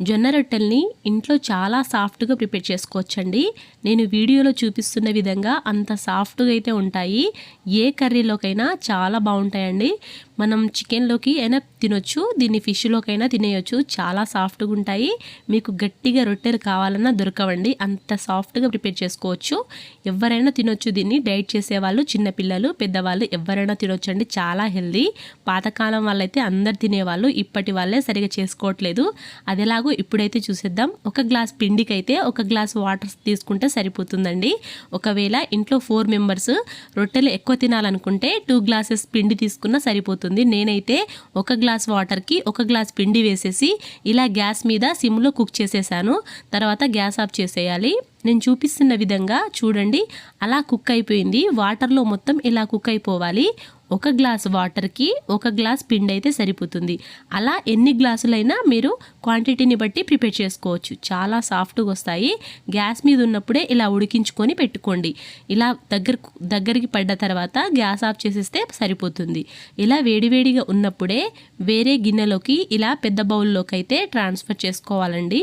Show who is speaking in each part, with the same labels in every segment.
Speaker 1: జొన్న రొట్టెల్ని ఇంట్లో చాలా సాఫ్ట్గా ప్రిపేర్ చేసుకోవచ్చండి. నేను వీడియోలో చూపిస్తున్న విధంగా అంత సాఫ్ట్గా అయితే ఉంటాయి. ఏ కర్రీలోకైనా చాలా బాగుంటాయండి. మనం చికెన్లోకి అయినా తినొచ్చు దీన్ని ఫిష్లోకైనా తినేయొచ్చు. చాలా సాఫ్ట్గా ఉంటాయి. మీకు గట్టిగా రొట్టెలు కావాలన్నా దొరకవండి. అంత సాఫ్ట్గా ప్రిపేర్ చేసుకోవచ్చు. ఎవరైనా తినొచ్చు దీన్ని. డైట్ చేసేవాళ్ళు చిన్నపిల్లలు పెద్దవాళ్ళు ఎవరైనా తినొచ్చు అండి చాలా హెల్దీ. పాతకాలం వాళ్ళైతే అందరు తినేవాళ్ళు. ఇప్పటి వాళ్ళే సరిగా చేసుకోవట్లేదు. అది ఎలాగో ఇప్పుడైతే చూసేద్దాం. ఒక గ్లాస్ పిండికి అయితే ఒక గ్లాస్ వాటర్ తీసుకుంటే సరిపోతుందండి. ఒకవేళ ఇంట్లో ఫోర్ మెంబర్స్ రొట్టెలు ఎక్కువ తినాలనుకుంటే టూ గ్లాసెస్ పిండి తీసుకున్నా సరిపోతుంది. నేనైతే ఒక గ్లాస్ వాటర్కి ఒక గ్లాస్ పిండి వేసేసి ఇలా గ్యాస్ మీద సిమ్లో కుక్ చేసేసాను. తర్వాత గ్యాస్ ఆఫ్ చేసేయాలి. నేను చూపిస్తున్న విధంగా చూడండి. అలా కుక్ అయిపోయింది. వాటర్లో మొత్తం ఇలా కుక్ అయిపోవాలి. ఒక గ్లాస్ వాటర్కి ఒక గ్లాస్ పిండి అయితే సరిపోతుంది. అలా ఎన్ని గ్లాసులైనా మీరు క్వాంటిటీని బట్టి ప్రిపేర్ చేసుకోవచ్చు. చాలా సాఫ్ట్గా వస్తాయి. గ్యాస్ మీద ఉన్నప్పుడే ఇలా ఉడికించుకొని పెట్టుకోండి. ఇలా దగ్గర దగ్గరికి పడ్డ తర్వాత గ్యాస్ ఆఫ్ చేసేస్తే సరిపోతుంది. ఇలా వేడివేడిగా ఉన్నప్పుడే వేరే గిన్నెలోకి ఇలా పెద్ద బౌల్లోకి అయితే ట్రాన్స్ఫర్ చేసుకోవాలండి.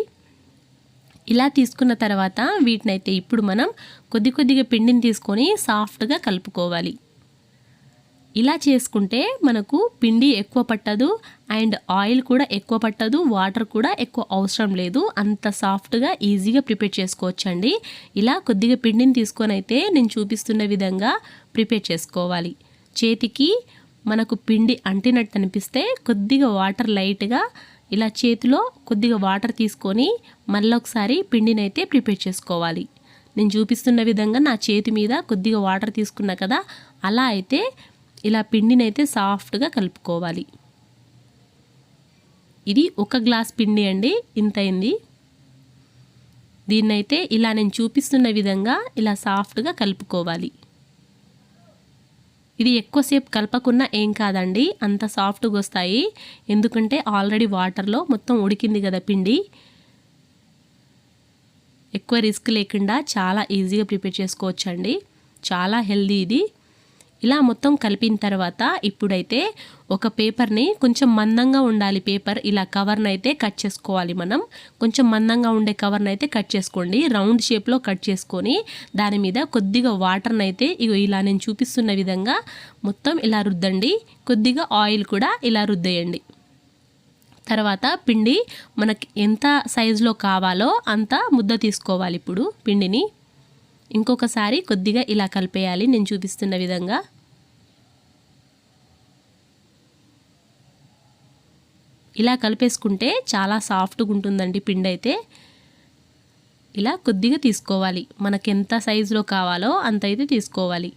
Speaker 1: ఇలా తీసుకున్న తర్వాత వీటినైతే ఇప్పుడు మనం కొద్ది కొద్దిగా పిండిని తీసుకొని సాఫ్ట్గా కలుపుకోవాలి. ఇలా చేసుకుంటే మనకు పిండి ఎక్కువ పట్టదు అండ్ ఆయిల్ కూడా ఎక్కువ పట్టదు వాటర్ కూడా ఎక్కువ అవసరం లేదు. అంత సాఫ్ట్గా ఈజీగా ప్రిపేర్ చేసుకోవచ్చండి. ఇలా కొద్దిగా పిండిని తీసుకొని అయితే నేను చూపిస్తున్న విధంగా ప్రిపేర్ చేసుకోవాలి. చేతికి మనకు పిండి అంటినట్టు అనిపిస్తే కొద్దిగా వాటర్ లైట్గా ఇలా చేతిలో కొద్దిగా వాటర్ తీసుకొని మళ్ళీ ఒకసారి పిండిని అయితే ప్రిపేర్ చేసుకోవాలి. నేను చూపిస్తున్న విధంగా నా చేతి మీద కొద్దిగా వాటర్ తీసుకున్నా కదా అలా అయితే ఇలా పిండిని అయితే సాఫ్ట్గా కలుపుకోవాలి. ఇది ఒక గ్లాస్ పిండి అండి ఇంత అయింది. దీన్నైతే ఇలా నేను చూపిస్తున్న విధంగా ఇలా సాఫ్ట్గా కలుపుకోవాలి. ఇది ఎక్కువసేపు కలపకున్నా ఏం కాదండి. అంత సాఫ్ట్గా వస్తాయి ఎందుకంటే ఆల్రెడీ వాటర్లో మొత్తం ఉడికింది కదా పిండి. ఎక్కువ రిస్క్ లేకుండా చాలా ఈజీగా ప్రిపేర్ చేసుకోవచ్చండి. చాలా హెల్దీ ఇది. ఇలా మొత్తం కలిపిన తర్వాత ఇప్పుడైతే ఒక పేపర్ని కొంచెం మందంగా ఉండాలి పేపర్. ఇలా కవర్ని అయితే కట్ చేసుకోవాలి మనం. కొంచెం మందంగా ఉండే కవర్ని అయితే కట్ చేసుకోండి. రౌండ్ షేప్లో కట్ చేసుకొని దాని మీద కొద్దిగా వాటర్ని అయితే ఇగో ఇలా నేను చూపిస్తున్న విధంగా మొత్తం ఇలా రుద్దండి. కొద్దిగా ఆయిల్ కూడా ఇలా రుద్దేయండి. తర్వాత పిండి మనకి ఎంత సైజులో కావాలో అంత ముద్ద తీసుకోవాలి ఇప్పుడు పిండిని. ఇంకొకసారి కొద్దిగా ఇలా కలిపేయాలి. నేను చూపిస్తున్న విధంగా. ఇలా కలిపేసుకుంటే చాలా సాఫ్ట్గా ఉంటుందండి పిండి అయితే. ఇలా కొద్దిగా తీసుకోవాలి. మనకు ఎంత సైజులో కావాలో అంత అయితే తీసుకోవాలి.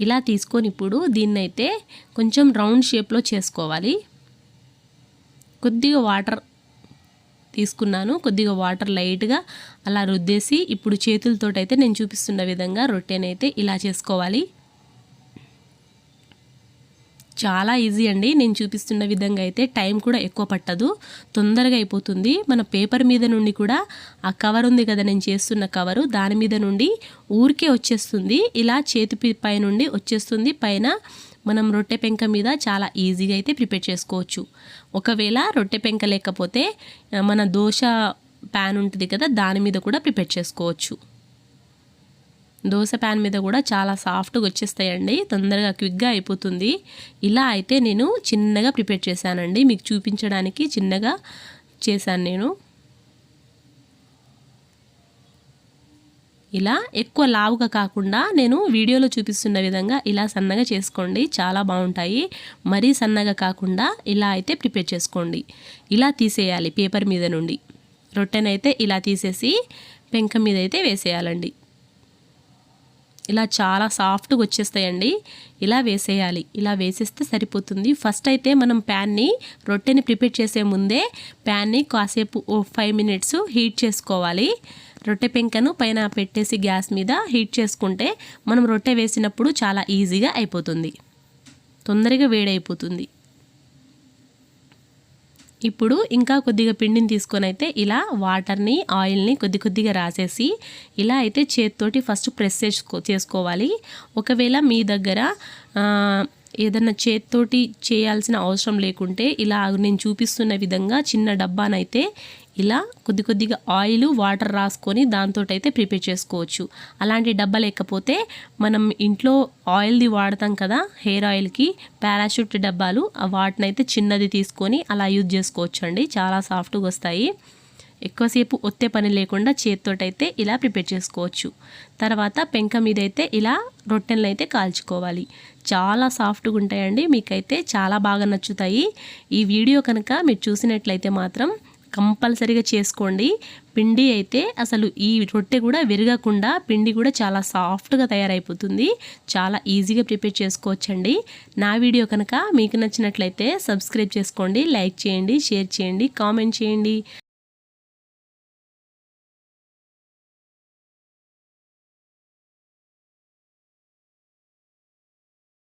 Speaker 1: ఇలా తీసుకొని ఇప్పుడు దీన్నైతే కొంచెం రౌండ్ షేప్లో చేసుకోవాలి. కొద్దిగా వాటర్ తీసుకున్నాను. కొద్దిగా వాటర్ లైట్గా అలా రుద్దేసి ఇప్పుడు చేతులతో అయితే నేను చూపిస్తున్న విధంగా రొట్టెనైతే ఇలా చేసుకోవాలి. చాలా ఈజీ అండి. నేను చూపిస్తున్న విధంగా అయితే టైం కూడా ఎక్కువ పట్టదు. తొందరగా అయిపోతుంది. మన పేపర్ మీద నుండి కూడా ఆ కవర్ ఉంది కదా నేను చేస్తున్న కవరు దాని మీద నుండి ఊరికే వచ్చేస్తుంది. ఇలా చేతి పై నుండి వచ్చేస్తుంది. పైన మనం రొట్టె పెంక మీద చాలా ఈజీగా అయితే ప్రిపేర్ చేసుకోవచ్చు. ఒకవేళ రొట్టె పెంక లేకపోతే మన దోశ ప్యాన్ ఉంటుంది కదా దాని మీద కూడా ప్రిపేర్ చేసుకోవచ్చు. దోశ ప్యాన్ మీద కూడా చాలా సాఫ్ట్గా వచ్చేస్తాయండి తొందరగా క్విక్గా అయిపోతుంది. ఇలా అయితే నేను చిన్నగా ప్రిపేర్ చేశానండి మీకు చూపించడానికి చిన్నగా చేశాను నేను. ఇలా ఎక్కువ లావుగా కాకుండా నేను వీడియోలో చూపిస్తున్న విధంగా ఇలా సన్నగా చేసుకోండి. చాలా బాగుంటాయి. మరీ సన్నగా కాకుండా ఇలా అయితే ప్రిపేర్ చేసుకోండి. ఇలా తీసేయాలి పేపర్ మీద నుండి. రొట్టెనైతే ఇలా తీసేసి పెంక మీద అయితే వేసేయాలండి. ఇలా చాలా సాఫ్ట్గా వచ్చేస్తాయండి. ఇలా వేసేయాలి. ఇలా వేసేస్తే సరిపోతుంది. ఫస్ట్ అయితే మనం ప్యాన్ని రొట్టెని ప్రిపేర్ చేసే ముందే ప్యాన్ని కాసేపు ఓ ఫైవ్ మినిట్స్ హీట్ చేసుకోవాలి. రొట్టె పెంకను పైన పెట్టేసి గ్యాస్ మీద హీట్ చేసుకుంటే మనం రొట్టె వేసినప్పుడు చాలా ఈజీగా అయిపోతుంది. తొందరగా వేడైపోతుంది. ఇప్పుడు ఇంకా కొద్దిగా పిండిని తీసుకొని అయితే ఇలా వాటర్ని ఆయిల్ని కొద్ది కొద్దిగా రాసేసి ఇలా అయితే చేతితోటి ఫస్ట్ ప్రెస్ చేసుకో చేసుకోవాలి. ఒకవేళ మీ దగ్గర ఏదన్నా చేత్తోటి చేయాల్సిన అవసరం లేకుంటే ఇలా నేను చూపిస్తున్న విధంగా చిన్న డబ్బానైతే ఇలా కొద్ది కొద్దిగా ఆయిల్ వాటర్ రాసుకొని దాంతో అయితే ప్రిపేర్ చేసుకోవచ్చు. అలాంటి డబ్బా లేకపోతే మనం ఇంట్లో ఆయిల్ది వాడతాం కదా హెయిర్ ఆయిల్కి పారాషూట్ డబ్బాలు ఆ వాటినైతే చిన్నది తీసుకొని అలా యూజ్ చేసుకోవచ్చు అండి చాలా సాఫ్ట్గా వస్తాయి. ఎక్కువసేపు ఒత్తే పని లేకుండా చేత్తోటైతే ఇలా ప్రిపేర్ చేసుకోవచ్చు. తర్వాత పెంక మీద అయితే ఇలా రొట్టెలను అయితే కాల్చుకోవాలి. చాలా సాఫ్ట్గా ఉంటాయండి. మీకైతే చాలా బాగా నచ్చుతాయి. ఈ వీడియో కనుక మీరు చూసినట్లయితే మాత్రం కంపల్సరీగా చేసుకోండి. పిండి అయితే అసలు ఈ రొట్టె కూడా విరగకుండా పిండి కూడా చాలా సాఫ్ట్గా తయారైపోతుంది. చాలా ఈజీగా ప్రిపేర్ చేసుకోవచ్చండి. నా వీడియో కనుక మీకు నచ్చినట్లయితే సబ్స్క్రైబ్ చేసుకోండి లైక్ చేయండి షేర్ చేయండి కామెంట్ చేయండి.